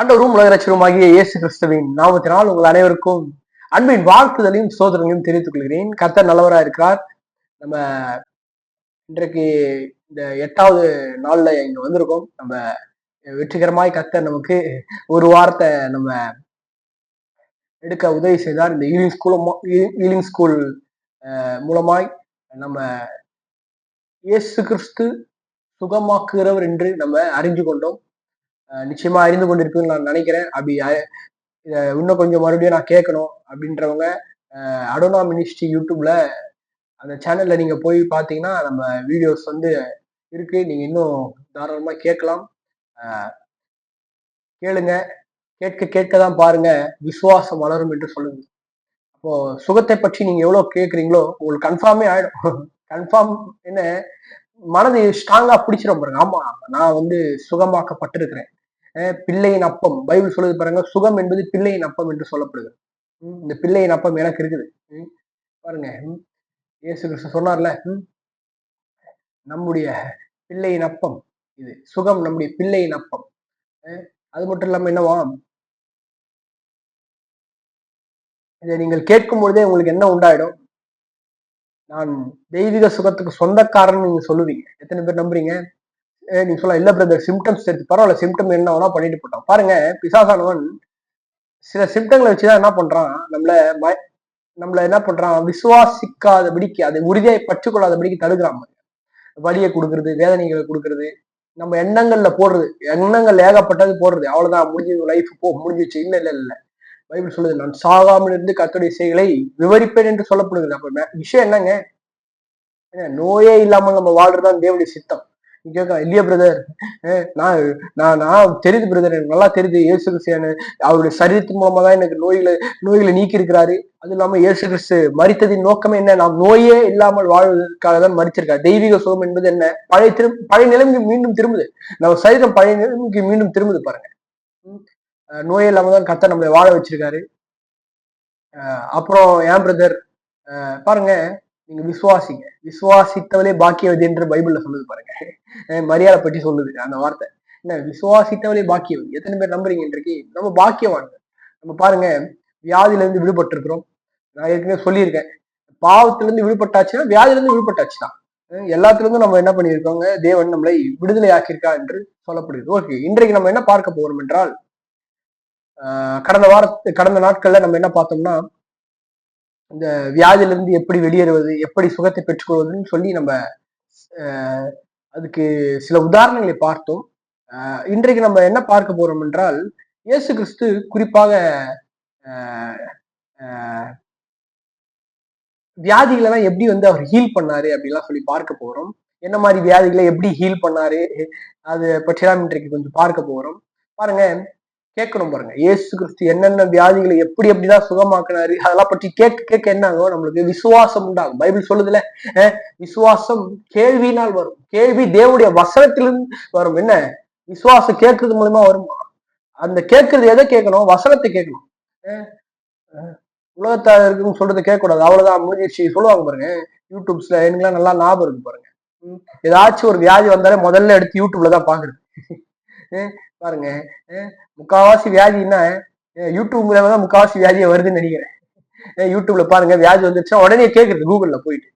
ஆண்டவரும் உலக ரட்சகருமாகிய இயேசு கிறிஸ்துவின் நாமத்தினால் உங்கள் அனைவருக்கும் அன்பின் வாழ்த்துதலையும் சோதனையும் தெரிவித்துக் கொள்கிறேன். கர்த்தர் நல்லவராக இருக்கிறார். நம்ம இன்றைக்கு இந்த எட்டாவது நாள்ல இங்க வந்திருக்கோம். நம்ம வெற்றிகரமாய் கர்த்தர் நமக்கு ஒரு வாரத்தை நம்ம எடுக்க உதவி செய்தார். இந்த ஈலிங் ஸ்கூல் ஈலிங் ஸ்கூல் மூலமாய் நம்ம இயேசு கிறிஸ்து சுகமாக்குகிறவர் என்று நம்ம அறிஞ்சு கொண்டோம். நிச்சயமா அறிந்து கொண்டிருப்பீங்கன்னு நான் நினைக்கிறேன். அப்படி இதை இன்னும் கொஞ்சம் மறுபடியும் நான் கேட்கணும் அப்படின்றவங்க அடோனா மினிஸ்ட்ரி யூடியூப்ல அந்த சேனல்ல நீங்க போய் பார்த்தீங்கன்னா நம்ம வீடியோஸ் வந்து இருக்கு. நீங்க இன்னும் தாராளமா கேட்கலாம். கேளுங்க. கேட்க கேட்க தான் பாருங்க. விசுவாசம் வளரும் என்று சொல்லுங்க. அப்போ சுகத்தை பற்றி நீங்க எவ்வளவு கேட்குறீங்களோ உங்களுக்கு கன்ஃபார்மே ஆயிடும். கன்ஃபார்ம் என்ன? மனது ஸ்ட்ராங்கா பிடிச்சிடும் பாருங்க. ஆமா நான் வந்து சுகமாக்கப்பட்டிருக்கிறேன். பிள்ளையின் அப்பம். பைபிள் சொல்லுது பாருங்க சுகம் என்பது பிள்ளையின் அப்பம் என்று சொல்லப்படுது. ம், இந்த பிள்ளையின் அப்பம் எனக்கு இருக்குது. ம், பாருங்க. இயேசு கிறிஸ்து சொன்னார்ல நம்முடைய பிள்ளையின் அப்பம் இது. சுகம் நம்முடைய பிள்ளையின் அப்பம். அது மட்டும் இல்லாம என்னவா? இதை நீங்கள் கேட்கும் பொழுதே உங்களுக்கு என்ன உண்டாயிடும்? நான் தெய்வீக சுகத்துக்கு சொந்தக்காரன் நீங்க சொல்லுவீங்க. எத்தனை பேர் நம்புறீங்க? நீங்க சொல்லலாம் இல்ல பிரதர் சிம்டம்ஸ் தெரிஞ்சு பரவாயில்ல சிம்டம் என்ன வேணா பண்ணிட்டு போட்டோம். பாருங்க பிசாசானவன் சில சிம்டங்களை வச்சுதான் என்ன பண்றான் நம்மள நம்மள என்ன பண்றான் விசுவாசிக்காதபடிக்கு அதை உறுதியை பற்றுக்கொள்ளாதபடிக்கு தடுக்கிறான் வழியை வலியை கொடுக்கறது வேதனைகளை கொடுக்கறது நம்ம எண்ணங்கள்ல போடுறது எண்ணங்கள் ஏகப்பட்டது போடுறது அவ்வளவுதான் முடிஞ்சது லைஃப் போ முடிஞ்சிச்சு இல்ல இல்ல இல்லை. பைபிள் சொல்லுது நான் சாகாமல் இருந்து கத்துடைய செயலை விவரிப்பேன் என்று சொல்லப்படுகிறது. அப்ப விஷயம் என்னங்க? நோயே இல்லாமல் நம்ம வாழ்றதுதான் தேவனுடைய சித்தம். கேட்க இல்லையா பிரதர் நான் நான் நான் தெரியுது பிரதர் எனக்கு நல்லா தெரியுது இயேசு கிறிஸ்து அவருடைய சரீரத்தின் மூலமா தான் எனக்கு நோய்களை நோய்களை நீக்கி இருக்கிறாரு அது இல்லாம இயேசு கிறிஸ்து மறித்ததின் நோக்கமே என்ன? நாம் நோயே இல்லாமல் வாழ்வதற்காக தான் மறிச்சிருக்காரு தெய்வீக சுகம் என்பது என்ன? பழைய திரும் பழைய நிலைமைக்கு மீண்டும் திரும்புது. நம்ம சரீரம் பழைய நிலைமைக்கு மீண்டும் திரும்புது பாருங்க. நோய் இல்லாம தான் கத்த நம்மளை வாழ வச்சிருக்காரு. அப்புறம் ஏன் பிரதர் பாருங்க நீங்க விசுவாசிங்க. விசுவாசித்தவளே பாக்கியவதி என்று பைபிள்ல சொல்லுது பாருங்க. மரியாதை பற்றி சொல்லுது அந்த வார்த்தை. என்ன? விசுவாசித்தவளே பாக்கியவதி. எத்தனை பேர் நம்புறீங்க இன்றைக்கு? நம்ம பாக்கியவான்கள். நம்ம பாருங்க வியாதியில இருந்து விடுபட்டிருக்கிறோம். நான் ஏற்கனவே சொல்லியிருக்கேன். பாவத்துல இருந்து விடுபட்டாச்சுன்னா வியாதியில இருந்து விடுபட்டாச்சு தான் எல்லாத்துலேருந்து நம்ம என்ன பண்ணியிருக்கோங்க? தேவன் நம்மளை விடுதலை ஆக்கியிருக்கா என்று சொல்லப்படுகிறது. ஓகே இன்றைக்கு நம்ம என்ன பார்க்க போறோம் என்றால் கடந்த வாரத்து கடந்த நாட்கள்ல நம்ம என்ன பார்த்தோம்னா இந்த வியாதியிலிருந்து எப்படி வெளியேறுவது எப்படி சுகத்தை பெற்றுக்கொள்வதுன்னு சொல்லி நம்ம அதுக்கு சில உதாரணங்களை பார்த்தோம். ஆஹ் இன்றைக்கு நம்ம என்ன பார்க்க போறோம் என்றால் இயேசு கிறிஸ்து குறிப்பாக ஆஹ் ஆஹ் வியாதிகளை எல்லாம் எப்படி வந்து அவர் ஹீல் பண்ணாரு அப்படிலாம் சொல்லி பார்க்க போறோம். என்ன மாதிரி வியாதிகளை எப்படி ஹீல் பண்ணாரு அது பற்றியெல்லாம் இன்றைக்கு கொஞ்சம் பார்க்க போறோம். பாருங்க கேட்கணும் பாருங்க. இயேசு கிறிஸ்து என்னென்ன வியாதிகளை எப்படி எப்படிதான் சுகமாக்குனாரு அதெல்லாம் பற்றி கேட்க கேட்க என்ன ஆகும்? நம்மளுக்கு விசுவாசம் உண்டாகும். பைபிள் சொல்லுதுல விசுவாசம் கேள்வினால் வரும். கேள்வி தேவனுடைய வசனத்திலிருந்து வரும். என்ன? விசுவாசம் கேட்கறது மூலயமா வருமா? அந்த கேட்கறது எதை கேட்கணும்? வசனத்தை கேட்கணும். அஹ், உலகத்தார் இருக்குன்னு சொல்றதை கேட்கக்கூடாது. அவ்வளவுதான். முடிஞ்சிருச்சு சொல்லுவாங்க பாருங்க. யூடியூப்ஸ்ல எனக்குலாம் நல்லா ஞாபகம் இருக்கு பாருங்க. ம், ஏதாச்சும் ஒரு வியாதி வந்தாலே முதல்ல எடுத்து யூடியூப்ல தான் பாக்குறது பாருங்க முக்காவாசி வியாதின்னா யூடியூப் மூலமா தான் முக்காவாசி வியாதியை வருதுன்னு நினைக்கிறேன். யூடியூப்ல பாருங்க வியாதி வந்துருச்சுன்னா உடனே கேக்குறது கூகுள்ல போயிட்டு.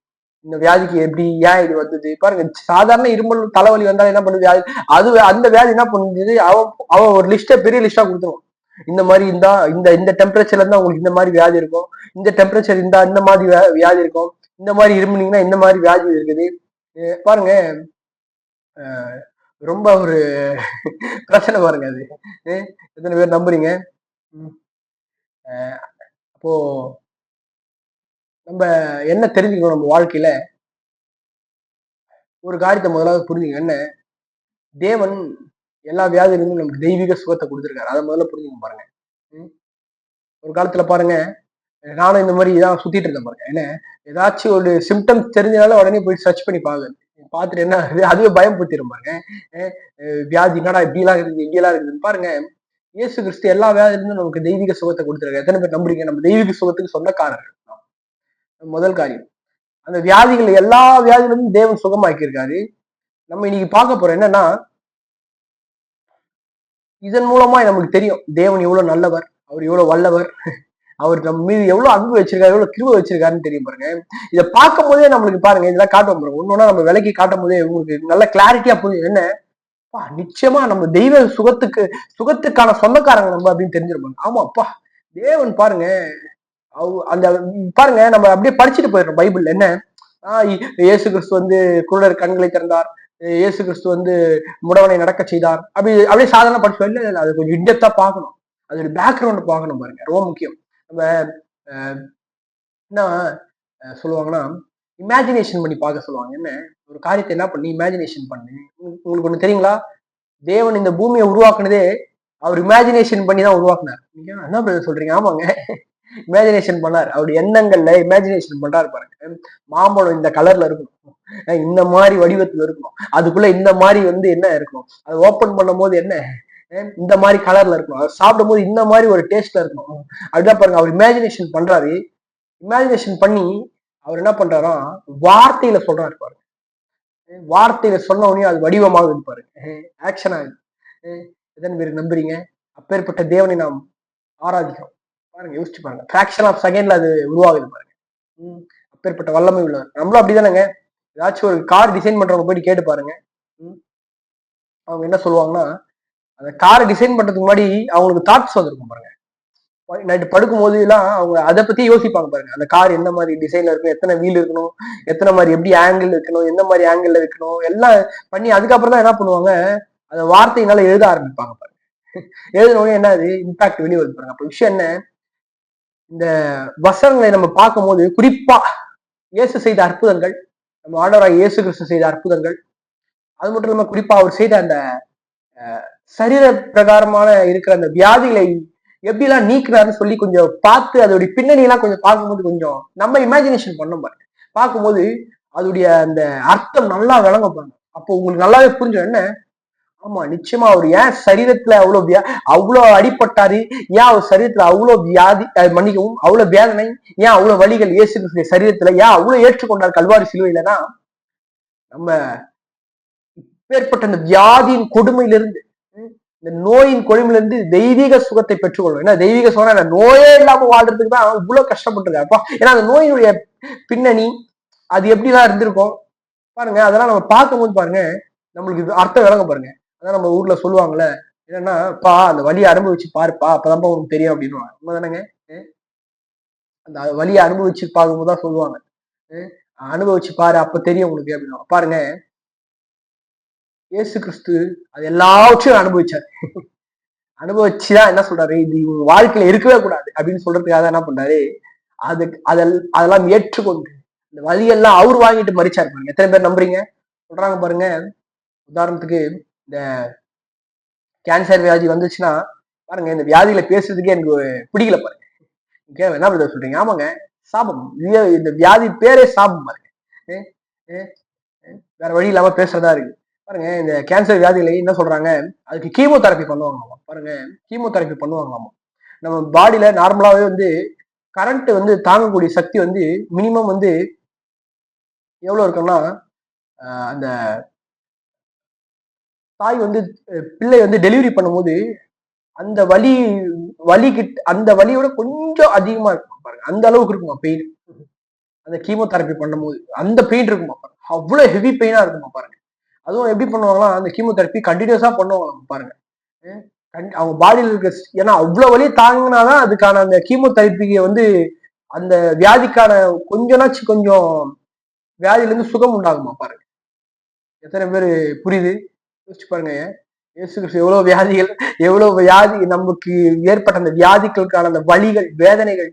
இந்த வியாதிக்கு எப்படி ஏன் இது வந்தது? பாருங்க சாதாரண இருமல் தலைவலி வந்தாலும் என்ன பண்ணுது வியாதி? அது அந்த வியாதி என்ன பண்ணுது? அவன் அவன் ஒரு லிஸ்ட்டை பெரிய லிஸ்டா கொடுத்துருவான் இந்த மாதிரி இருந்தா இந்த இந்த டெம்பரேச்சர்ல இருந்தா உங்களுக்கு இந்த மாதிரி வியாதி இருக்கும். இந்த டெம்பரேச்சர் இருந்தா இந்த மாதிரி வியா- வியாதி இருக்கும். இந்த மாதிரி இருமுனீங்கன்னா இந்த மாதிரி வியாதி இருக்குது. பாருங்க ரொம்ப ஒரு பிரச்சனை பாருங்க அது. எத்தனை பேர் நம்புறீங்க? அப்போ நம்ம என்ன தெரிஞ்சுக்கணும் நம்ம வாழ்க்கையில? ஒரு காரியத்தை முதலாவது புரிஞ்சுங்க என்ன? தேவன் எல்லா வியாதியிலிருந்தும் நமக்கு தெய்வீக சுகத்தை கொடுத்துருக்காரு. அதை முதல்ல புரிஞ்சுக்க பாருங்க. ம். ஒரு காலத்துல பாருங்க நானும் இந்த மாதிரி இதான் சுத்திட்டு இருந்தேன் பாருங்க. என்ன? ஏதாச்சும் ஒரு சிம்டம்ஸ் தெரிஞ்சனால உடனே போய் சர்ச் பண்ணி பாக்குறது பார்த்துட்டு என்ன? ஆகுது? அதுவே பயம் பூத்திரும் பாருங்க. வியாதி என்னடா இப்படிலாம் இருக்குது இப்படியெல்லாம் இருக்குதுன்னு பாருங்க. இயேசு கிறிஸ்து எல்லா வியாதிலிருந்தும் நமக்கு தெய்வீக சுகத்தை கொடுத்துருக்காரு. எத்தனை பேர் நம்புறீங்க? நம்ம தெய்வீக சுகத்துக்கு சொந்தக்காரர்கள் முதல் காரியம். அந்த வியாதிகள் எல்லா வியாதிகளும் தேவன் சுகமாக்கியிருக்காரு. நம்ம இன்னைக்கு பார்க்க போறோம் என்னன்னா இதன் மூலமா நமக்கு தெரியும் தேவன் எவ்வளவு நல்லவர் அவர் எவ்வளவு வல்லவர். அவர் நம்ம மீது எவ்வளவு அன்பு வச்சிருக்காரு எவ்வளவு கிருப வச்சிருக்காருன்னு தெரியும் பாருங்க. இதை பார்க்கும் போதே நம்மளுக்கு பாருங்க இதெல்லாம் காட்டும் பாருங்க. ஒன்னொன்னா நம்ம விலைக்கு காட்டும் போதே உங்களுக்கு நல்ல கிளாரிட்டியா புரியும். என்ன? அப்பா நிச்சயமா நம்ம தெய்வ சுகத்துக்கு சுகத்துக்கான சொந்தக்காரங்க நம்ம அப்படின்னு தெரிஞ்சிருப்பாங்க ஆமா அப்பா தேவன் பாருங்க அந்த பாருங்க நம்ம அப்படியே படிச்சுட்டு போயிடுறோம் பைபிள் என்ன? ஆஹ் இயேசு கிறிஸ்து வந்து குருடர் கண்களை திறந்தார். இயேசு கிறிஸ்து வந்து முடவனை நடக்க செய்தார். அப்படி அப்படியே சாதாரண படிச்சு இல்ல அது கொஞ்சம் இன்டெப்தா பார்க்கணும். அதோட பேக்ரவுண்ட் பார்க்கணும் பாருங்க. ரொம்ப முக்கியம். நம்ம என்ன சொல்லுவாங்கன்னா இமேஜினேஷன் பண்ணி பார்க்க சொல்லுவாங்க. என்ன? ஒரு காரியத்தை என்ன பண்ணி? இமேஜினேஷன் பண்ணு. உங்களுக்கு ஒன்று தெரியுங்களா? தேவன் இந்த பூமியை உருவாக்குனதே அவர் இமேஜினேஷன் பண்ணி தான் உருவாக்குனார். நீங்க என்ன பிரதர் சொல்றீங்க? ஆமாங்க. இமேஜினேஷன் பண்ணார். அவருடைய எண்ணங்கள்ல இமேஜினேஷன் பண்றாரு பாருங்க. மாம்பழம் இந்த கலர்ல இருக்கணும். இந்த மாதிரி வடிவத்துல இருக்கணும். அதுக்குள்ள இந்த மாதிரி வந்து என்ன இருக்கணும்? அதை ஓப்பன் பண்ணும் போது என்ன? இந்த மாதிரி கலர்ல இருக்கணும். அவர் சாப்பிடும்போது இந்த மாதிரி ஒரு டேஸ்ட்ல இருக்கணும். அப்படிதான் பாருங்க அவர் இமேஜினேஷன் பண்றாரு. இமேஜினேஷன் பண்ணி அவர் என்ன பண்றாரா வார்த்தையில சொல்றாரு பாருங்க. வார்த்தையில சொன்ன உடனே அது வடிவமாகுது பாருங்க. ஆக்ஷன் ஆகுது. எத்தனை பேர் நம்புறீங்க? அப்பேற்பட்ட தேவனை நாம் ஆராதிக்கிறோம். பாருங்க யோசிச்சு பாருங்க. ஃபிராக்ஷன் ஆஃப் செகண்ட்ல அது உருவாகுது பாருங்க. ம், அப்பேற்பட்ட வல்லமை உள்ளவர். நம்மளும் அப்படிதானேங்க ஏதாச்சும் ஒரு கார் டிசைன் பண்றவங்க போயிட்டு கேட்டு பாருங்க. ம், அவங்க என்ன சொல்லுவாங்கன்னா அந்த காரை டிசைன் பண்றதுக்கு முன்னாடி அவங்களுக்கு தாட்ஸ் வந்திருக்கும் பாருங்க. நைட்டு படுக்கும் போது எல்லாம் அவங்க அதை பத்தி யோசிப்பாங்க பாருங்க. அந்த கார் எந்த மாதிரி டிசைன்ல இருக்கணும் எத்தனை வீல் இருக்கணும் எத்தனை மாதிரி எப்படி ஆங்கிள் இருக்கணும் எந்த மாதிரி ஆங்கிள் இருக்கணும் எல்லாம் பண்ணி அதுக்கப்புறம் தான் என்ன பண்ணுவாங்க? அந்த வார்த்தையினால எழுத ஆரம்பிப்பாங்க பாருங்க. எழுதினோடனே என்ன அது இம்பாக்ட் வெளியே வருது பாருங்க. அப்ப விஷயம் என்ன? இந்த வசனங்களை நம்ம பார்க்கும்போது குறிப்பா இயேசு செய்த அற்புதங்கள் நம்ம ஆண்டவராக இயேசு கிறிஸ்து செய்த அற்புதங்கள் அது மட்டும் இல்லாம குறிப்பா அவர் செய்த அந்த சரீர பிரகாரமான இருக்கிற அந்த வியாதிகளை எப்படிலாம் நீக்குறாருன்னு சொல்லி கொஞ்சம் பார்த்து அதோடைய பின்னணி எல்லாம் கொஞ்சம் பார்க்கும்போது கொஞ்சம் நம்ம இமேஜினேஷன் பண்ண பாருங்க பார்க்கும்போது அதோடைய அந்த அர்த்தம் நல்லா விளங்க பாருங்க அப்போ உங்களுக்கு நல்லாவே புரிஞ்சோம் என்ன ஆமா நிச்சயமா அவர் ஏன் சரீரத்துல அவ்வளவு வியா அவ்வளவு அடிபட்டாரு ஏன் அவர் சரீரத்துல அவ்வளவு வியாதி மன்னிக்கவும் அவ்வளவு வேதனை ஏன் அவ்வளவு வலிகள் இயேசு சரீரத்துல ஏன் அவ்வளவு ஏற்றுக்கொண்டார் கல்வாரி சிலுவையிலனா? நம்ம இப்பேற்பட்ட அந்த வியாதியின் கொடுமையிலிருந்து இந்த நோயின் கொழும்புலேருந்து தெய்வீக சுகத்தை பெற்றுக்கொள்வோம். ஏன்னா தெய்வீக சுகம் என்ன? நோயே இல்லாம வாழ்றதுக்கு தான் இவ்வளோ இவ்வளவு கஷ்டப்பட்டிருக்காரு ஏன்னா அந்த நோயினுடைய பின்னணி அது எப்படிலாம் இருந்திருக்கும் பாருங்க அதெல்லாம் நம்ம பார்க்கும்போது பாருங்க நம்மளுக்கு இது அர்த்தம் விளங்க பாருங்க. அதான் நம்ம ஊர்ல சொல்லுவாங்கல்ல என்னன்னா பா அந்த வலியை அனுபவிச்சு பாருப்பா அப்பதான்ப்பா உனக்கு தெரியும் அப்படின்னு உண்மைதானங்க? தானேங்க அந்த வழியை அனுபவிச்சு பார்க்கும்போது தான் சொல்லுவாங்க. அனுபவிச்சு பாரு அப்ப தெரியும் உனக்கு அப்படின்னு பாருங்க இயேசு கிறிஸ்து அது எல்லாவற்றையும் அனுபவிச்சாரு. அனுபவிச்சுதான் என்ன சொல்றாரு? இது இவங்க வாழ்க்கையில இருக்கவே கூடாது அப்படின்னு சொல்றதுக்காக என்ன பண்றாரு? அது அதெல் அதெல்லாம் ஏற்றுக்கொண்டு இந்த வழியெல்லாம் அவர் வாங்கிட்டு மறிச்சா பாருங்க. எத்தனை பேர் நம்புறீங்க? சொல்றாங்க பாருங்க. உதாரணத்துக்கு இந்த கேன்சர் வியாதி வந்துச்சுன்னா பாருங்க இந்த வியாதியில பேசுறதுக்கே எனக்கு பிடிக்கல பாருங்க. ஓகே என்ன பிரதர் சொல்றீங்க? ஆமாங்க சாபம். இந்த வியாதி பேரே சாபம் பாருங்க. வேற வழி இல்லாம பேசுறதா இருக்கு. பாருங்க இந்த கேன்சர் வியாதிகளை என்ன சொல்றாங்க? அதுக்கு கீமோதெரப்பி பண்ணுவாங்களாமா? பாருங்க கீமோதெரப்பி பண்ணுவாங்களாமா? நம்ம பாடியில நார்மலாவே வந்து கரண்ட் வந்து தாங்கக்கூடிய சக்தி வந்து மினிமம் வந்து எவ்வளவு இருக்குன்னா அந்த தாய் வந்து பிள்ளை வந்து டெலிவரி பண்ணும்போது அந்த வலி வலி கிட்ட அந்த வலியோட கொஞ்சம் அதிகமா இருக்கும். பாருங்க அந்த அளவுக்கு இருக்குமா பெயின் அந்த கீமோதெரப்பி பண்ணும்போது அந்த பெயின் இருக்குமா? பாருங்க அவ்வளவு ஹெவி பெயினா இருக்குமா? பாருங்க. அதுவும் எப்படி பண்ணுவாங்களா அந்த கீமோதெரப்பி கண்டினியூஸா பண்ணுவாங்க பாருங்க. அவங்க பாடியில் இருக்க ஏன்னா அவ்வளவு வழி தாங்கினாதான் அதுக்கான அந்த கீமோதெரப்பிக்கு வந்து அந்த வியாதிக்கான கொஞ்சம்னாச்சு கொஞ்சம் வியாதியிலேருந்து சுகம் உண்டாகுமா பாருங்க. எத்தனை பேர் புரியுது? யோசிச்சு பாருங்க இயேசு கிறிஸ்து எவ்வளோ வியாதிகள் எவ்வளோ வியாதி நமக்கு ஏற்பட்ட அந்த வியாதிகளுக்கான அந்த வலிகள் வேதனைகள்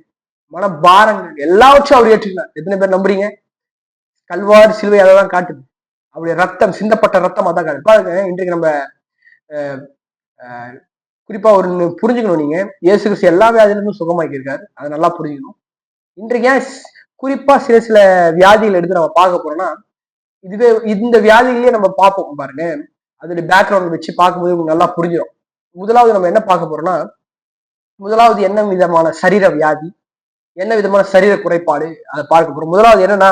மனபாரங்கள் எல்லாவற்றையும் அவர் ஏற்றுக்கலாம் எத்தனை பேர் நம்புறீங்க? கல்வார் சிலுவை அதெல்லாம் காட்டுது. அவருடைய ரத்தம் சிந்தப்பட்ட ரத்தம் அதான் பாருங்க இன்றைக்கு நம்ம குறிப்பா ஒரு புரிஞ்சுக்கணும் நீங்க. இயேசு கிறிஸ்து எல்லா வியாதியிலிருந்தும் சுகமாக்கி இருக்காரு அதை நல்லா புரிஞ்சுக்கணும். இன்றைக்கு ஏன் குறிப்பா சில சில வியாதிகள் எடுத்து நம்ம பார்க்க போறோம்னா இதுவே இந்த வியாதிகளே நம்ம பார்ப்போம் பாருங்க. அதோட பேக்ரவுண்ட் வச்சு பார்க்கும்போது உங்களுக்கு நல்லா புரிஞ்சிடும் முதலாவது நம்ம என்ன பார்க்க போறோம்னா முதலாவது என்ன விதமான சரீர வியாதி என்ன விதமான சரீர குறைபாடு அதை பார்க்க போறோம். முதலாவது என்னன்னா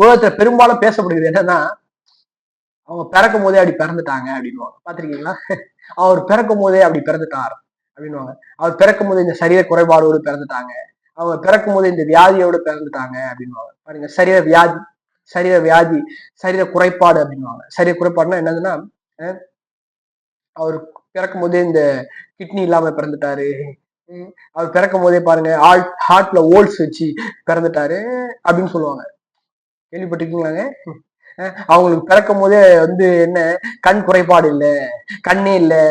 உலகத்துல பெரும்பாலும் பேசப்படுகிறது என்னன்னா அவங்க பிறக்கும் போதே அப்படி பிறந்துட்டாங்க அப்படின்னுவாங்க. பாத்திருக்கீங்களா அவர் பிறக்கும் போதே அப்படி பிறந்துட்டார் அப்படின்னுவாங்க. அவர் பிறக்கும் போது இந்த சரீர குறைபாடோடு பிறந்துட்டாங்க. அவங்க பிறக்கும் போது இந்த வியாதியோடு பிறந்துட்டாங்க அப்படின்னுவாங்க. பாருங்க சரீர வியாதி சரீர வியாதி சரீர குறைபாடு அப்படின்னுவாங்க. சரீர குறைபாடுனா என்னதுன்னா அவர் பிறக்கும் போதே இந்த கிட்னி இல்லாம பிறந்துட்டாரு. அவர் பிறக்கும் போதே பாருங்க ஹார்ட் ஹார்ட்ல ஓல்ஸ் வச்சு பிறந்துட்டாரு அப்படின்னு சொல்லுவாங்க. கேள்விப்பட்டிருக்கீங்களாங்க? அவங்களுக்கு பிறக்கும் போதே வந்து என்ன கண் குறைபாடு இல்லை கண்ணே இல்லை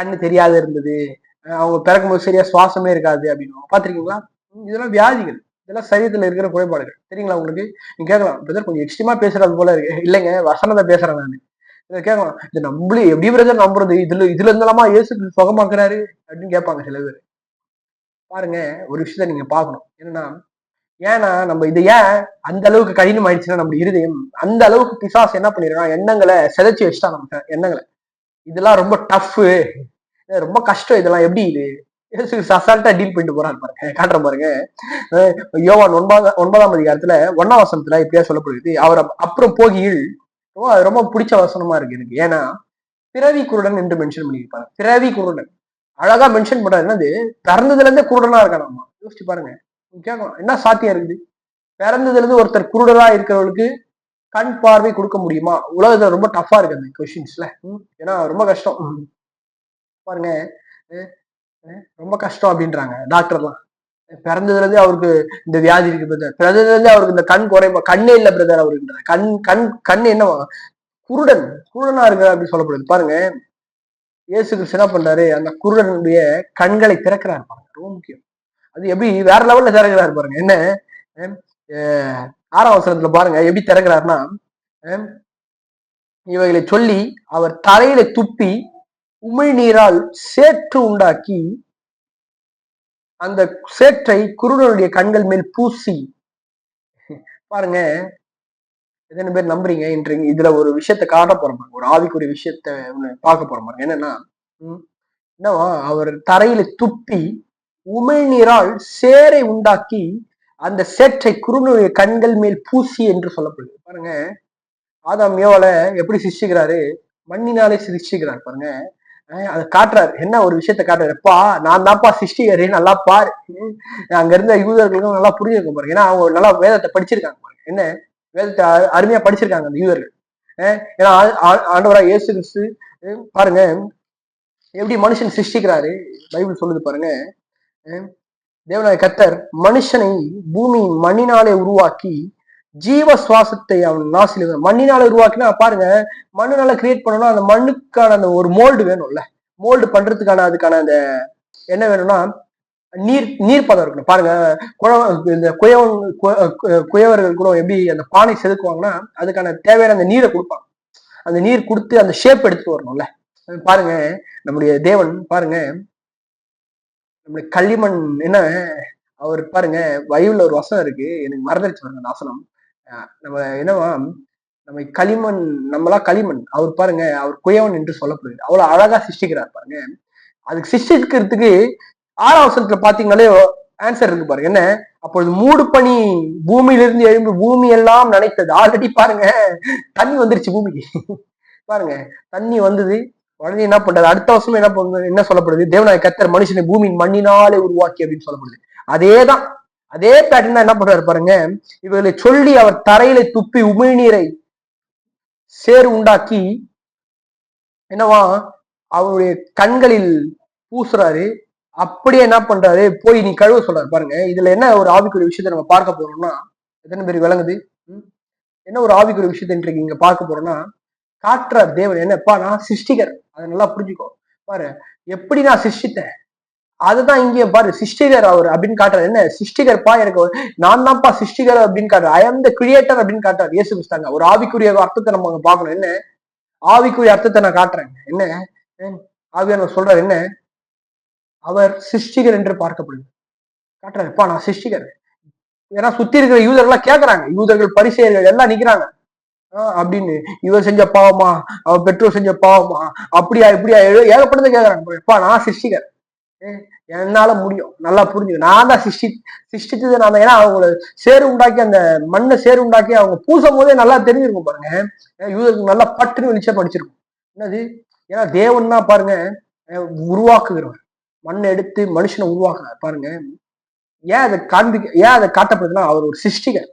கண்ணு தெரியாத இருந்தது. அவங்க பிறக்கும் போது சரியா சுவாசமே இருக்காது அப்படின்னு பாத்திருக்கீங்களா இதெல்லாம் வியாதிகள். இதெல்லாம் சரீரத்துல இருக்கிற குறைபாடுகள். தெரியுங்களா உங்களுக்கு? நீங்க கேட்கலாம். பிரதர் கொஞ்சம் எக்ஸ்ட்ரீமா பேசுறது போல இருக்கு. இல்லைங்க வசனத்தை பேசுறேன் நான். இதை கேட்கலாம். இது நம்மளே எப்படி பிரதர் நம்புறது? இதுல இதுல இருந்தாலுமா இயேசு சுகமாக்குறாரு? அப்படின்னு கேட்பாங்க சில பேர். பாருங்க ஒரு விஷயத்த நீங்க பார்க்கணும். என்னன்னா ஏன்னா நம்ம இது ஏன் அந்த அளவுக்கு கடினம் ஆயிடுச்சுன்னா நம்ம இருதயம் அந்த அளவுக்கு பிசாஸ் என்ன பண்ணிருக்கான்? எண்ணங்களை செதைச்சு வச்சுட்டா நம்ம எண்ணங்களை. இதெல்லாம் ரொம்ப டஃப்பு ரொம்ப கஷ்டம் இதெல்லாம். எப்படி இது? அசால்ட்டா டீல் பண்ணிட்டு போறாரு பாருங்க. காட்டுறேன் பாருங்க. யோவான் ஒன்பதாம் ஒன்பதாம் அதிகாரத்துல ஒன்னாம் வசனத்துல இப்படியா சொல்லப்படுது அவர் அப்புறம் போகியில் ரொம்ப அது ரொம்ப பிடிச்ச வசனமா இருக்கு எனக்கு. ஏன்னா பிறவி குருடன் என்று மென்ஷன் பண்ணியிருப்பாங்க பிறவி குருடன். அழகா மென்ஷன் பண்றாரு. என்னது? பிறந்ததுல இருந்தே குருடனா இருக்கான் நம்ம யோசிச்சு பாருங்க. நீங்க கேட்கலாம் என்ன சாத்தியம் இருக்குது? பிறந்ததுல இருந்து ஒருத்தர் குருடரா இருக்கிறவங்களுக்கு கண் பார்வை கொடுக்க முடியுமா? உலகத்துல ரொம்ப டஃபா இருக்கு அந்த கொஸ்டின்ஸ்ல ஏன்னா ரொம்ப கஷ்டம். பாருங்க. ரொம்ப கஷ்டம் அப்படின்றாங்க டாக்டர்லாம். பிறந்ததுல இருந்தே அவருக்கு இந்த வியாதி இருக்கு பிரதர் பிறந்ததுல இருந்தே அவருக்கு இந்த கண் குறைபா கண்ணே இல்ல பிரதர் அவருக்கு கண் கண் கண் என்னவா குருடன். குருடனா இருக்கிறார் அப்படி சொல்லப்படுது. பாருங்க. இயேசு கிறிஸ்து என்ன பண்றாரு? அந்த குருடனுடைய கண்களை திறக்கிறார் பாருங்க. ரொம்ப முக்கியம். அது எப்படி வேற லெவல்ல திறகுறாரு பாருங்க. என்ன? ஆறாம் வசனத்துல பாருங்க எப்படி திறகுறாருன்னா இவைகளை சொல்லி அவர் தலையில துப்பி உமிழ்நீரால் சேற்று உண்டாக்கி அந்த சேற்றை குருடனுடைய கண்கள் மேல் பூசி. பாருங்க எத்தனை பேர் நம்புறீங்க? இன்று இதுல ஒரு விஷயத்த காட்ட போறோம் பாருங்க. ஒரு ஆவிக்குரிய விஷயத்த ஒண்ணு பார்க்க போறோம் பாருங்க. என்னன்னா என்னவா அவர் தரையில துப்பி உமிழ்நீரால் சேரை உண்டாக்கி அந்த சேற்றை குருடனுடைய கண்கள் மேல் பூசி என்று சொல்லப்படுது. பாருங்க. ஆதாம் ஏவால எப்படி சிரிச்சுக்கிறாரு மண்ணினாலே சிரிச்சுக்கிறார் பாருங்க. அதை காட்டுறாரு. என்ன ஒரு விஷயத்த காட்டுறாருப்பா நான் தான்ப்பா சிருஷ்டிகாரு நல்லா பாரு. அங்க இருந்த யூதர்களுக்கும் நல்லா புரிஞ்சிருக்கும் பாருங்க. ஏன்னா அவங்க நல்லா வேதத்தை படிச்சிருக்காங்க பாருங்க. என்ன? வேதத்தை அருமையா படிச்சிருக்காங்க அந்த யூதர்கள். ஏன்னா ஆண்டவரா இயேசு கிறிஸ்து பாருங்க. எப்படி மனுஷன் சிருஷ்டிக்கிறாரு? பைபிள் சொல்லுது பாருங்க. தேவனாய கத்தர் மனுஷனை பூமியின் மண்ணினாலே உருவாக்கி ஜீவ சுவாசத்தை அவன் நாசில மண்ணினால உருவாக்கினா பாருங்க மண்ணுனால கிரியேட் பண்ணணும் அந்த மண்ணுக்கான அந்த ஒரு மோல்டு வேணும்ல. மோல்டு பண்றதுக்கான அதுக்கான அந்த என்ன வேணும்னா நீர் நீர் பதம் இருக்கணும். பாருங்க குழவ இந்த குயவன் கு- குயவர்கள் கூட எப்படி அந்த பானை செதுக்குவாங்கன்னா அதுக்கான தேவையான அந்த நீரை கொடுப்பாங்க. அந்த நீர் கொடுத்து அந்த ஷேப் எடுத்துட்டு வரணும்ல. பாருங்க நம்முடைய தேவன் பாருங்க நம்மளுக்கு களிமண் என்ன அவர் பாருங்க வயவுல ஒரு வசனம் இருக்கு. எனக்கு மறந்துடுச்சு பாருங்க அந்த வசனம். நம்ம என்னவா நம்ம களிமண் நம்மளா களிமண். அவர் பாருங்க அவர் குயவன் என்று சொல்லப்படுது. அவ்வளவு அழகா சிஷ்டிக்கிறார் பாருங்க. அதுக்கு சிஷ்டிக்கிறதுக்கு ஆறாம் வசனத்துல பாத்தீங்களே ஆன்சர் இருக்கு பாருங்க. என்ன? அப்பொழுது மூடு பனி பூமியிலிருந்து எழும்பி பூமி எல்லாம் நினைத்தது. ஆல்ரெடி பாருங்க தண்ணி வந்துருச்சு பூமிக்கு. பாருங்க தண்ணி வந்தது. உடனே என்ன பண்றது? அடுத்த வருஷம் என்ன பண்ணுது என்ன சொல்லப்படுது? தேவநாய கத்தர் மனுஷனை பூமியின் மண்ணினாலே உருவாக்கி அப்படின்னு சொல்லப்படுது. அதேதான். அதே பேட்டர்ன் தான் என்ன பண்றாரு பாருங்க. இவர்களை சொல்லி அவர் தரையில துப்பி உமிழ்நீரை சேறு உண்டாக்கி என்னவா? அவருடைய கண்களில் பூசுறாரு. அப்படியே என்ன பண்றாரு? போய் நீ கழுவ சொல்றாரு பாருங்க. இதுல என்ன ஒரு ஆவிக்குரிய விஷயத்தை நம்ம பார்க்க போறோம்னா எத்தனை பேர் விளங்குது? என்ன ஒரு ஆவிக்குரிய விஷயத்தை இன்றைக்கு இங்க பார்க்க போறோம்னா காட்டுறார் தேவன் என்னப்பா? நான் சிருஷ்டிகர். அதை நல்லா புரிஞ்சுக்கோ. பாரு எப்படி நான் சிருஷ்டித்தேன்? அதுதான் இங்கே பாரு சிருஷ்டிகர் அவர் அப்படின்னு காட்டுறாரு. என்ன? சிருஷ்டிகர்ப்பா? எனக்கு ஒரு- நான் தான்ப்பா சிருஷ்டிகர் அப்படின்னு காட்டுறாரு. ஐ ஆம் த கிரியேட்டர் அப்படின்னு காட்டுறாரு. இயேசு கிறிஸ்தாங்க ஒரு ஆவிக்குரிய அர்த்தத்தை நம்ம அங்க பார்க்கணும். என்ன? ஆவிக்குரிய அர்த்தத்தை நான் காட்டுறேன் என்ன? ஏன்? ஆவியானவர் சொல்றாரு என்ன? அவர் சிருஷ்டிகர் என்று பார்க்கப்படுது. காட்டுறாருப்பா நான் சிருஷ்டிகர். ஏன்னா சுத்தி இருக்கிற யூதர்கள்லாம் கேட்கறாங்க யூதர்கள் பரிசெயர்கள் எல்லாம் நிக்கிறாங்க. அப்படின்னு இவர் செஞ்ச பாவமா அவ பெற்றோர் செஞ்ச பாவமா அப்படியா இப்படியா ஏகப்பட்டதை கேக்குறாங்க எப்பா நான் சிருஷ்டிகர். என்னால முடியும். நல்லா புரிஞ்சு நான் தான் சிஷ்டி சிஷ்டிச்சது நான் தான். ஏன்னா அவங்கள சேரு உண்டாக்கி அந்த மண்ணை சேரு உண்டாக்கி அவங்க பூசும் போதே நல்லா தெரிஞ்சிருக்கும் பாருங்க. யூதருக்கு நல்லா பட்டுன்னு வெளிச்சம் படிச்சிருக்கும் என்னது? ஏன்னா தேவன் தான் பாருங்க உருவாக்குகிறவர். மண்ணை எடுத்து மனுஷனை உருவாக்குறார். பாருங்க. ஏன் அதை காண்பிக்க ஏன் அதை காட்டப்படுதுன்னா அவர் ஒரு சிஷ்டிகர்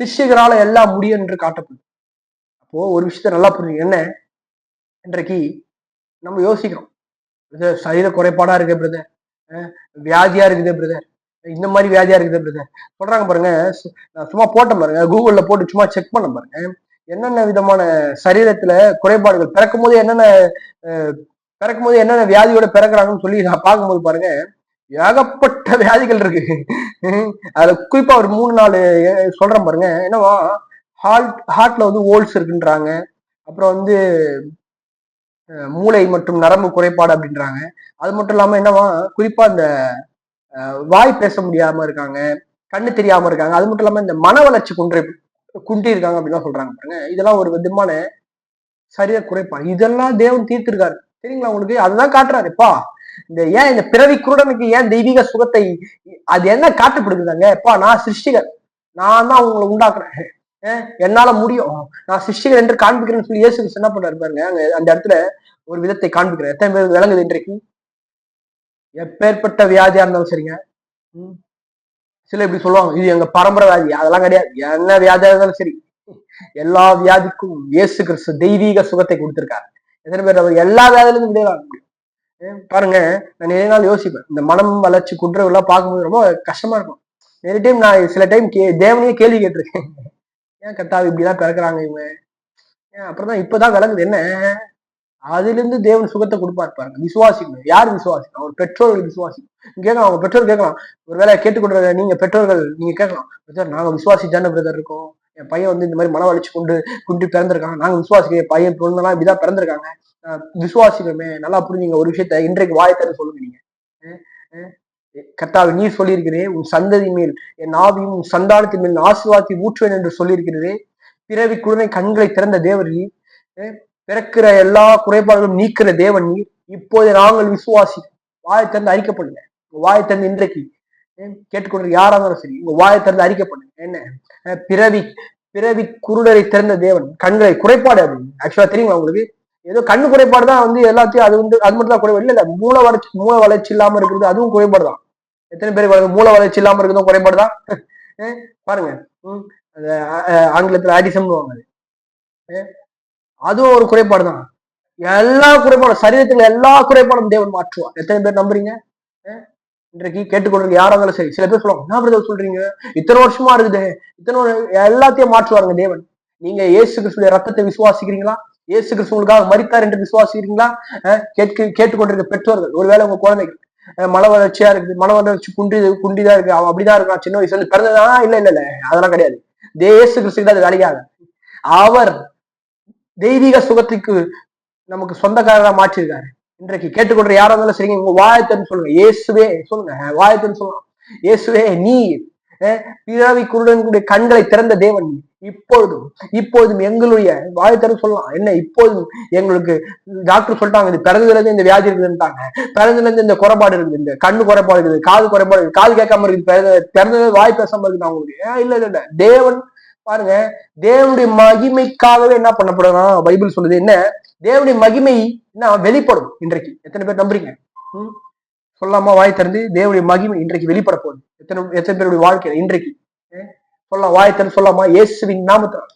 சிஷ்டிகரால எல்லாம் முடியும் என்று காட்டப்படுது. அப்போ ஒரு விஷயத்த நல்லா புரிஞ்சுங்க என்ன? இன்றைக்கு நம்ம யோசிக்கிறோம். பிரதர் சரீர குறைபாடா இருக்கு பிரதர் வியாதியா இருக்குது பிரதர் இந்த மாதிரி வியாதியா இருக்குது பிரதர் சொல்றாங்க பாருங்க. சு- நான் சும்மா போட்டேன் பாருங்க. கூகுள்ல போட்டு சும்மா செக் பண்ண பாருங்க. என்னென்ன விதமான சரீரத்துல குறைபாடுகள் பிறக்கும் போது என்னென்ன பிறக்கும் போது என்னென்ன வியாதியோட பிறக்குறாங்கன்னு சொல்லி நான் பார்க்கும்போது பாருங்க. ஏகப்பட்ட வியாதிகள் இருக்கு. அதுல குறிப்பா ஒரு மூணு நாலு சொல்றேன் பாருங்க. என்னவா ஹார்ட் ஹார்ட்ல வந்து ஹோல்ஸ் இருக்குன்றாங்க. அப்புறம் வந்து மூளை மற்றும் நரம்பு குறைபாடு அப்படின்றாங்க. அது மட்டும் இல்லாம என்னவா குறிப்பா இந்த வாய் பேச முடியாம இருக்காங்க கண்ணு தெரியாம இருக்காங்க. அது மட்டும் இல்லாம இந்த மன வளர்ச்சி குன்றி குன்றி இருக்காங்க அப்படின்லாம் சொல்றாங்க பாருங்க. இதெல்லாம் ஒரு விதமான சரியா குறைபாடு. இதெல்லாம் தேவன் தீர்த்திருக்காரு. சரிங்களா உங்களுக்கு? அதுதான் காட்டுறாருப்பா இந்த ஏன் இந்த பிறவி குருடனுக்கு ஏன் தெய்வீக சுகத்தை அது என்ன காட்டப்படுதுதாங்க? எப்பா நான் சிருஷ்டிகர் நான் தான் உங்களை உண்டாக்குறேன். என்னால முடியும். நான் சிஷ்டிகள் என்று காண்பிக்கிறேன்னு சொல்லி இயேசு என்ன பண்றாரு பாருங்க. அங்க அந்த இடத்துல ஒரு விதத்தை காண்பிக்கிறேன் எத்தனை பேர் விளங்குது இன்றைக்கு? எப்பேற்பட்ட வியாதியா இருந்தாலும் சரிங்க. ம். சில இப்படி சொல்லுவாங்க. இது எங்க பரம்பரை வியாதி. அதெல்லாம் கிடையாது. என்ன வியாதியா இருந்தாலும் சரி. எல்லா வியாதிக்கும் இயேசு கிறிஸ்து தெய்வீக சுகத்தை கொடுத்திருக்காரு. எத்தனை பேர் அவர் எல்லா வியாதியிலும் விடுதலை ஆக முடியும். பாருங்க. நான் நிறைய நாள் யோசிப்பேன். இந்த மனம் வளர்ச்சி குன்றவெல்லாம் பார்க்கும்போது ரொம்ப கஷ்டமா இருக்கும். நிறைய டைம் நான் சில டைம் கே தேவனையே கேள்வி கேட்டிருக்கேன். ஏன் கத்தாவி இப்படிலாம் பிறக்குறாங்க இவங்க? ஏன் அப்புறம் தான் இப்பதான் விளங்குது. என்ன? அதுல இருந்து தேவன் சுகத்தை கொடுப்பாரு பாருங்க. விசுவாசிக்கணும். யார் விசுவாசிக்கணும்? அவர் பெற்றோர்கள் விசுவாசிக்கணும். கேட்கலாம். அவங்க பெற்றோர் கேட்கலாம். ஒரு வேலை கேட்டுக்கொண்ட நீங்க பெற்றோர்கள் நீங்க கேட்கலாம். பிரதர் நாங்க விசுவாசிச்சான பிரதர் இருக்கோம். என் பையன் வந்து இந்த மாதிரி மன வளர்ச்சி கொண்டு குண்டு பிறந்திருக்காங்க நாங்க விசுவாசிக்க பையன் பொண்ணுலாம் இப்படிதான் பிறந்திருக்காங்க. விசுவாசிக்கணுமே. நல்லா புரிஞ்சுங்க. ஒரு விஷயத்த இன்றைக்கு வாயத்தர சொல்லுங்க நீங்க. கர்த்தாவை நீ சொல்லியிருக்கிறே உன் சந்ததி மேல் என் ஆவியும் உன் சந்தானத்தின் மேல் ஆசீர்வாதத்தை ஊற்றுவேன் என்று சொல்லியிருக்கிறதே. பிறவி குழந்தை கண்களை திறந்த தேவர் பிறக்கிற எல்லா குறைபாடுகளும் நீக்கிற தேவன் நீர். இப்போது நாங்கள் விசுவாசி வாயை திறந்து அறிக்கப்படுங்க உங்க வாயை திறந்து இன்றைக்கு கேட்டுக்கொண்டு யாரா இருந்தாலும் சரி உங்க வாயை திறந்து அறிக்கப்படுங்க என்ன? பிறவி பிறவி குருடரை திறந்த தேவன். கண்களை குறைபாடு அது. ஆக்சுவலா தெரியுங்களா உங்களுக்கு? ஏதோ கண்ணு குறைபாடு தான் வந்து எல்லாத்தையும் அது வந்து அது மட்டும் தான் குறைபாடு. இல்ல இல்ல மூளை வளர்ச்சி மூளை வளர்ச்சி இல்லாம இருக்கிறது அதுவும் குறைபாடு தான். எத்தனை பேர் வருது? மூளை வளர்ச்சி இல்லாம இருக்கிறதும் குறைபாடு தான் பாருங்க. ம், அது, ஆங்கிலத்துல ஆடிசம்னு அது. அதுவும் ஒரு குறைபாடு தான் எல்லா குறைபாடும் சரீரத்துல எல்லா குறைபாடும் தேவன் மாற்றுவார். எத்தனை பேர் நம்புறீங்க? இன்றைக்கு கேட்டுக்கொண்டு யாரா இருந்தாலும் சரி சில பேர் சொல்லுவாங்க என்ன பிரதர் சொல்றீங்க? இத்தனை வருஷமா இருக்குது. இத்தனை எல்லாத்தையும் மாற்றுவாருங்க தேவன். நீங்க இயேசு கிறிஸ்துடைய ரத்தத்தை விசுவாசிக்கிறீங்களா? இயேசு கிறிஸ்து மறித்தார் என்று விசுவாசிக்கிறீங்களா? அஹ், கேட்க கேட்டுக்கொண்டிருக்க பெற்றோர்கள் ஒருவேளை உங்க குழந்தைகள் மன வளர்ச்சியா இருக்குது மன வளர்ச்சி குண்டி குண்டிதான் இருக்கு. அவன் அப்படிதான் இருக்கான் சின்ன வயசுல பிறந்ததா? இல்ல இல்ல இல்ல. அதெல்லாம் கிடையாது. தேசு கிறிஸ்துக்கு அது வேலைக்காக அவர் தெய்வீக சுகத்துக்கு நமக்கு சொந்தக்காரரா மாற்றிருக்காரு. இன்றைக்கு கேட்டுக்கொண்ட யாரா இருந்தாலும் சரிங்க உங்க வாயத்தன்னு சொல்லுங்க. இயேசுவே சொல்லுங்க. வாயத்தன்னு சொல்லலாம். இயேசுவே நீ அஹ், பிறவி குருடனுடைய கண்களை திறந்த தேவன் இப்பொழுதும் இப்பொழுதும் எங்களுடைய வாயத்தன்னு சொல்லலாம். என்ன இப்பொழுதும் எங்களுக்கு டாக்டர் சொல்லிட்டாங்க இது பிறந்ததுல இருந்து இந்த வியாதி இருக்குதுன்ட்டாங்க பிறந்ததுல இருந்து இந்த குறைபாடு இருக்குது இந்த கண்ணு குறைபாடு இருக்குது காது குறைபாடு இருக்குது காது கேட்காம இருக்குது பிறந்த பிறந்தது வாய் பேசாம இருக்குது அவங்களுக்கு. இல்ல இல்ல தேவன் பாருங்க தேவனுடைய மகிமைக்காகவே என்ன பண்ணப்படுறா பைபிள் சொல்லுது என்ன? தேவனுடைய மகிமை என்ன? வெளிப்படும் இன்றைக்கு. எத்தனை பேர் நம்புறீங்க? சொல்லாம வாய் திறந்து தேவனுடைய மகிமை இன்றைக்கு வெளிப்பட போகுது எத்தனை எத்தனை பேருடைய வாழ்க்கையில இன்றைக்கு? சொல்லலாம் வாய் திறந்து சொல்லாமா இயேசுவின் நாமத்தினால.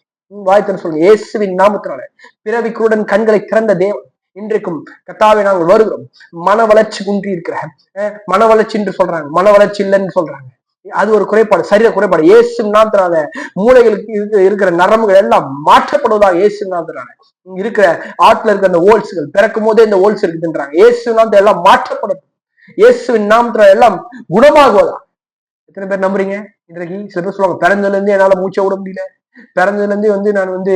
வாய் திறந்து சொல்லுங்க. இயேசுவின் நாமத்தினால. பிறவி குருடன் கண்களை திறந்த தேவன் இன்றைக்கும் கத்தாவை நாங்கள் வருகிறோம். மன வளர்ச்சி குன்றி இருக்கிற மன வளர்ச்சி என்று சொல்றாங்க. மன வளர்ச்சி இல்லைன்னு சொல்றாங்க. அது ஒரு குறைபாடு சரீர குறைபாடு. இயேசு நாத்தினால மூளைகளுக்கு இருக்கிற நரம்புகள் எல்லாம் மாற்றப்படுவதாக இயேசு நாத்தினால இருக்கிற ஆட்ல இருக்கிற அந்த ஓல்ஸ்கள் பிறக்கும் போதே இந்த ஓல்ஸ் இருக்குதுன்றாங்க. இயேசு நாத்த எல்லாம் மாற்றப்படும். இயேசுவின் நாமத்துல எல்லாம் குணமாகுவதா? எத்தனை பேர் நம்புறீங்க? இன்றைக்கு சில பேர் சொல்லுவாங்க பிறந்ததுல இருந்து என்னால மூச்சை விட முடியல. பிறந்ததுல இருந்து வந்து நான் வந்து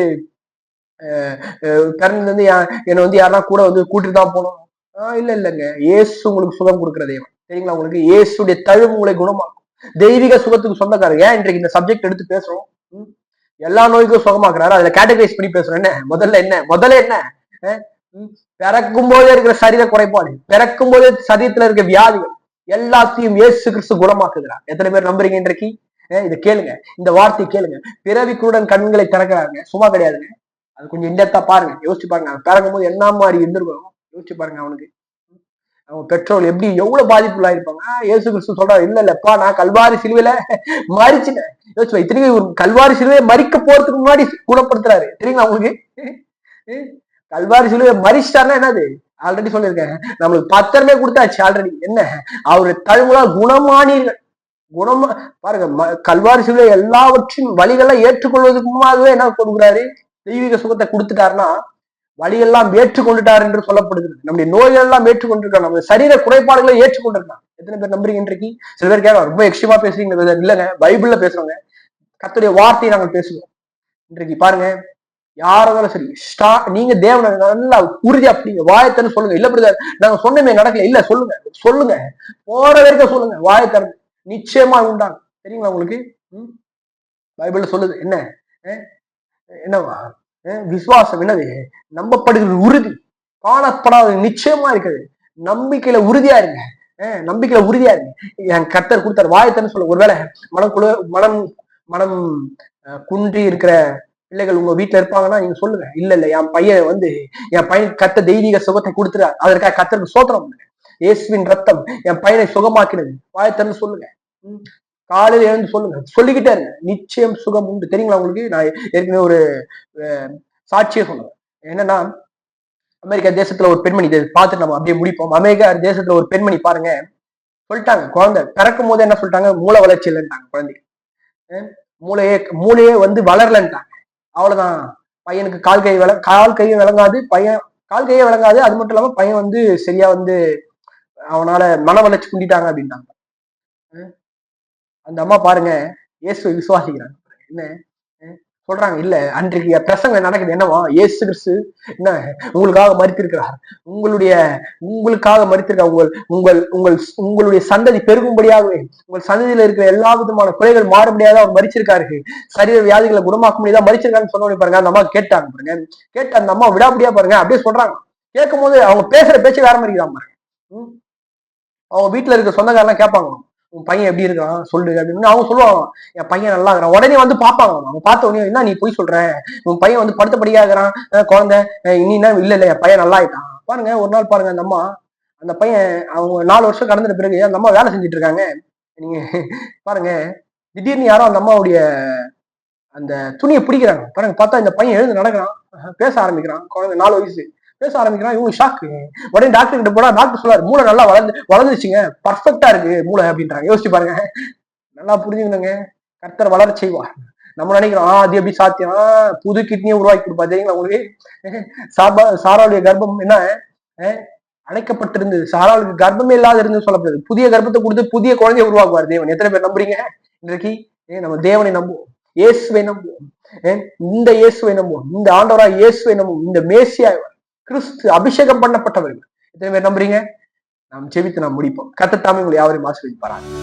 பிறந்ததுல இருந்து என்னை வந்து யாருன்னா கூட வந்து கூட்டிட்டு தான் போகணும். ஆஹ் இல்ல இல்லைங்க. இயேசு உங்களுக்கு சுகம் கொடுக்குற தெய்வம். சரிங்களா? உங்களுக்கு இயேசுடைய தழுவு உங்களை குணமாக்கும். தெய்வீக சுகத்துக்கு சொந்தக்காரங்க ஏன் இன்றைக்கு இந்த சப்ஜெக்ட் எடுத்து பேசுறோம்? எல்லா நோய்க்கும் சுகமாக்குறாரு. அதுல கேட்டகரைஸ் பண்ணி பேசுறோம். என்ன? முதல்ல என்ன? முதல்ல என்ன? பிறக்கும் போதே இருக்கிற சரீர குறைபாடு பிறக்கும் போதே சரீரத்துல இருக்க வியாதிகள் எல்லாத்தையும் ஏசு கிறிஸ்து குணமாக்குகிறார். எத்தனை பேர் நம்புறீங்க இன்றைக்கு? இதை கேளுங்க. இந்த வார்த்தையை கேளுங்க. பிறவி குருடன் கண்களை திறக்கிறாங்க சும்மா கிடையாதுங்க. அது கொஞ்சம் இண்டத்தா பாருங்க. யோசிச்சு பாருங்க. அவன் பிறக்கும் போது என்ன மாதிரி இருந்திருக்கணும்? யோசிச்சு பாருங்க அவனுக்கு. அவன் பெற்றோர் எப்படி எவ்வளவு பாதிப்புள்ளாயிருப்பாங்க ஆயிருப்பாங்க ஏசு கிறிஸ்து சொல்றாரு இல்ல இல்லப்பா நான் கல்வாரி சிலுவையில மறிச்சிட்டேன் யோசிச்சு திரும்பி ஒரு கல்வாரி சிலுவையை மறிக்க போறதுக்கு முன்னாடி குணப்படுத்துறாரு. தெரியுங்களா அவங்களுக்கு? ஹம்? கல்வாரி சிலுவையை மறிச்சிட்டாருன்னா என்னது? ஆல்ரெடி சொல்லியிருக்கேன். நம்மளுக்கு பத்திரமே கொடுத்தாச்சு ஆல்ரெடி என்ன? அவரு தழுமுலா குணமானீர்கள். குணமா பாருங்க ம- கல்வாரி சிலுவை எல்லாவற்றின் வழிகள்லாம் ஏற்றுக்கொள்வதற்கு முன்னாகவே என்ன கொடுக்குறாரு? தெய்வீக சுகத்தை கொடுத்துட்டாருன்னா வழியெல்லாம் ஏற்றுக்கொண்டுட்டார் என்று சொல்லப்படுகிறது. நம்முடைய நோய்கள் எல்லாம் ஏற்றுக்கொண்டிருக்கான் நம்ம சரீர குறைபாடுகளை ஏற்றுக்கொண்டிருக்கான் எத்தனை பேர் நம்புறீங்க இன்றைக்கு? சில பேர் கேட்க ரொம்ப எக்ஸ்ட்ரீமா பேசுறீங்க. இல்லைங்க பைபிள்ல பேசுறோங்க கத்துடைய வார்த்தையை நாங்கள் பேசுவோம். இன்றைக்கு பாருங்க யாரா இருந்தாலும் சரி ஸ்டா நீங்க தேவனை நல்லா உறுதி அப்படிங்க வாயத்தன்னு சொல்லுங்க. இல்ல பிரதர் நாங்க சொன்னமே நடக்கல. இல்ல சொல்லுங்க. சொல்லுங்க. போற வரைக்கும் சொல்லுங்க. வாயத்தரது நிச்சயமா உண்டாங்க தெரியுங்களா உங்களுக்கு? பைபிள் பைபிள்ல சொல்லுது. என்ன? என்னவா? விசுவாசம் என்னது? நம்பப்படுகிறது உறுதி. காணப்படாத நிச்சயமா இருக்குது நம்பிக்கையில உறுதியா இருங்க. நம்பிக்கையில உறுதியா இருங்க. என் கர்த்தர் கொடுத்தார். வாயத்தன்னு சொல்ல ஒருவேளை மனம் குழு மனம் மனம் குன்றி இருக்கிற பிள்ளைகள் உங்க வீட்டுல இருப்பாங்கன்னா நீங்க சொல்லுங்க. இல்ல இல்ல என் பையன் வந்து என் பையன் கத்த தெய்வீக சுகத்தை கொடுத்துறாரு. அதற்காக கத்தருக்கு சோத்திரம் பண்ணுங்க. இயேசுவின் ரத்தம் என் பையனை சுகமாக்கினது. வாயத்தன்னு சொல்லுங்க. காலையில எழுந்து சொல்லுங்க. சொல்லிக்கிட்டே இருங்க. நிச்சயம் சுகம் உண்டு. தெரியுங்களா உங்களுக்கு? நான் ஏற்கனவே ஒரு சாட்சியை சொல்லுவேன் என்னன்னா அமெரிக்கா தேசத்துல ஒரு பெண்மணி இதை பார்த்துட்டு நம்ம அப்படியே முடிப்போம். அமெரிக்கா தேசத்துல ஒரு பெண்மணி பாருங்க. சொல்லிட்டாங்க குழந்தை. பிறக்கும் போது என்ன சொல்லிட்டாங்க? மூளை வளர்ச்சி இல்லைன்ட்டாங்க குழந்தைக்கு மூளையே மூளையே வந்து வளரலன்ட்டாங்க. அவ்வளவுதான். பையனுக்கு கால் கை விள கால் கையை விளங்காது பையன் கால் கையே விளங்காது. அது மட்டும் இல்லாம பையன் வந்து சரியா வந்து அவனால மன வளர்ச்சி குண்டிட்டாங்க அப்படின்ட்டாங்க. அந்த அம்மா பாருங்க இயேசுவை விசுவாசிக்கிறாங்க என்ன? சொல்றாங்க இல்ல அன்றைக்கு பிரசங்க நடக்குது? என்னவா? ஏசு கிறிஸ்து என்ன உங்களுக்காக மறித்திருக்கிறார் உங்களுடைய உங்களுக்காக மறித்திருக்க உங்கள் உங்கள் உங்கள் உங்களுடைய சந்ததி பெருகும்படியாகவே உங்கள் சந்ததியில இருக்கிற எல்லா விதமான குறைகள் மாறுபடியாக அவர் மறிச்சிருக்காரு சரீர வியாதிகளை குணமாக்க முடியாதா மறிச்சிருக்காருன்னு சொன்ன பாருங்க அந்த அம்மா கேட்டாங்க பாருங்க. கேட்ட அந்த அம்மா விடாபடியா பாருங்க அப்படியே சொல்றாங்க. கேட்கும் போது அவங்க பேசுற பேச்சு வேற மாதிரி பாருங்க. ம். அவங்க வீட்டுல இருக்க சொந்தக்காரெல்லாம் கேட்பாங்க உன் பையன் எப்படி இருக்கான்? சொல்லு அப்படின்னு அவங்க சொல்லுவாங்க. என் பையன் நல்லா இருக்கிறான். உடனே வந்து பார்ப்பாங்க. அவங்க பார்த்த உடனே என்ன நீ போய் சொல்ற? உன் பையன் வந்து படுத்த படியாகிறான் குழந்தை. அஹ் இனி என்ன இல்ல இல்ல. என் பையன் நல்லா ஆயிட்டான். பாருங்க ஒரு நாள் பாருங்க அந்த அம்மா அந்த பையன் அவங்க நாலு வருஷம் கடந்த பிறகு அந்த அம்மா வேலை செஞ்சுட்டு இருக்காங்க. நீங்க பாருங்க திடீர்னு யாரோ அந்த அம்மாவுடைய அந்த துணியை பிடிக்கிறாங்க. பாருங்க பார்த்தா இந்த பையன் எழுந்து நடக்கிறான். பேச ஆரம்பிக்கிறான். குழந்தை நாலு வயசு. பேச ஆரம்பிக்கிறான். இவங்க ஷாக்கு உடனே டாக்டர் கிட்ட போனா டாக்டர் சொல்லாரு மூளை நல்லா வளர்ந்து வளர்ந்துச்சுங்க பர்ஃபெக்டா இருக்கு மூளை அப்படின்றாங்க. யோசிச்சு பாருங்க. நல்லா புரிஞ்சுக்கணுங்க. கர்த்தர் வளர செய்வார். நம்ம நினைக்கிறோம் ஆ அது எப்படி சாத்தியம்? ஆ, புது கிட்னியை உருவாக்கி கொடுப்பா தெரியுங்களா உங்களுக்கு? சாபா சாராளுடைய கர்ப்பம் என்ன? அழைக்கப்பட்டிருந்தது சாராளுக்கு கர்ப்பமே இல்லாத இருந்து சொல்லப்படுது. புதிய கர்ப்பத்தை கொடுத்து புதிய குழந்தையை உருவாக்குவார் தேவன். எத்தனை பேர் நம்புறீங்க? இன்றைக்கு நம்ம தேவனை நம்புவோம். இயேசுவை நம்புவோம். ஏன் இந்த இயேசுவை நம்புவோம். இந்த ஆண்டவராக இயேசுவை நம்புவோம். இந்த மேசியா கிறிஸ்து அபிஷேகம் பண்ணப்பட்டவர்கள். எத்தனை பேர் நம்புறீங்க? நாம் ஜெபித்து நாம் முடிப்போம். கத்தத்தாமே உங்களை யாவரையும் ஆசீர்வதிப்பாராங்க